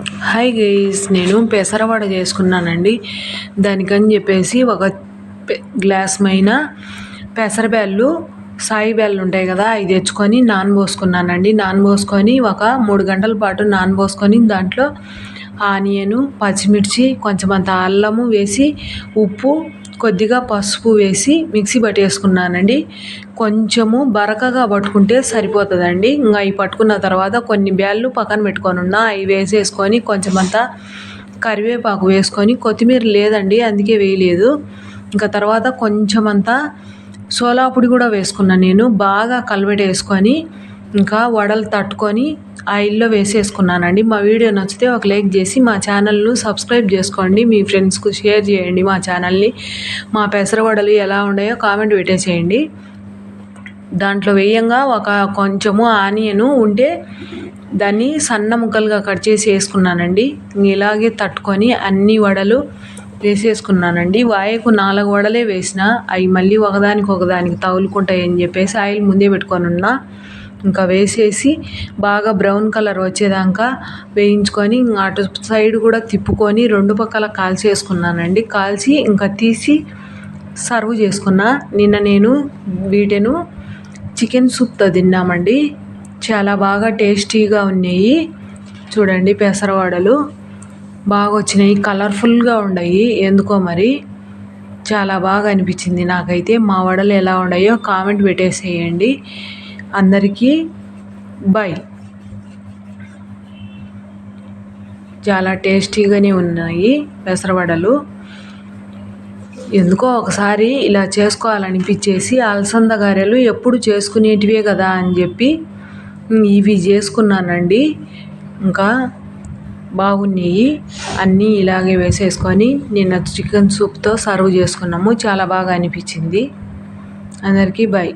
Hi guys నేను పెసరవాడ చేసుకున్నానండి. దానికని చెప్పేసి ఒక గ్లాస్ మైన పెసరబ్యాళ్ళు సాయి బ్యాళ్ళు ఉంటాయి కదా అవి తెచ్చుకొని నానబోసుకున్నానండి నానబోసుకొని ఒక మూడు గంటల పాటు నానబోసుకొని దాంట్లో ఆనియను పచ్చిమిర్చి కొంచెం అంత అల్లము వేసి ఉప్పు కొద్దిగా పసుపు వేసి మిక్సీ పట్టేసుకున్నానండి. కొంచెము బరకగా పట్టుకుంటే సరిపోతుందండి. ఇంకా అవి పట్టుకున్న తర్వాత కొన్ని బ్యాళ్ళు పక్కన పెట్టుకొని ఉన్నా అవి వేసేసుకొని కొంచెం అంతా కరివేపాకు వేసుకొని కొత్తిమీర లేదండి అందుకే వేయలేదు. ఇంకా తర్వాత కొంచెం అంతా కూడా వేసుకున్నాను నేను. బాగా కలబెట్టేసుకొని ఇంకా వడలు తట్టుకొని ఆయిల్లో వేసేసుకున్నానండి. మా వీడియో నచ్చితే ఒక లైక్ చేసి మా ఛానల్ను సబ్స్క్రైబ్ చేసుకోండి. మీ ఫ్రెండ్స్కు షేర్ చేయండి మా ఛానల్ని. మా పెసర వడలు ఎలా ఉన్నాయో కామెంట్ పెట్టేసేయండి. దాంట్లో వేయంగా ఒక కొంచెము ఆనియను ఉంటే దాన్ని సన్న ముక్కలుగా కట్ చేసి వేసుకున్నానండి. ఇలాగే తట్టుకొని అన్ని వడలు వేసేసుకున్నానండి. వాయకు నాలుగు వడలే వేసిన అవి మళ్ళీ ఒకదానికి ఒకదానికి తగులుకుంటాయి అని చెప్పేసి ఆయిల్ ముందే పెట్టుకొని ఉన్నా. ఇంకా వేసేసి బాగా బ్రౌన్ కలర్ వచ్చేదాకా వేయించుకొని అటు సైడ్ కూడా తిప్పుకొని రెండు పక్కల కాల్చేసుకున్నానండి. కాల్చి ఇంకా తీసి సర్వ్ చేసుకున్నా. నిన్న నేను వీటెను చికెన్ సూప్తో తిన్నామండి. చాలా బాగా టేస్టీగా ఉన్నాయి. చూడండి పెసరవాడలు బాగా వచ్చినాయి. కలర్ఫుల్గా ఉన్నాయి. ఎందుకో మరి? చాలా బాగా అనిపించింది నాకైతే. మా వడలు ఎలా ఉన్నాయో కామెంట్ పెట్టేసేయండి. అందరికీ బై. చాలా టేస్టీగానే ఉన్నాయి పెసరవడలు. ఎందుకో ఒకసారి ఇలా చేసుకోవాలనిపించేసి అలసంద గారెలు ఎప్పుడు చేసుకునేటివే కదా అని చెప్పి ఇవి చేసుకున్నానండి. ఇంకా బాగున్నాయి. అన్నీ ఇలాగే వేసేసుకొని నిన్న చికెన్ సూప్తో సర్వ్ చేసుకున్నాము. చాలా బాగా అనిపించింది. అందరికీ బై.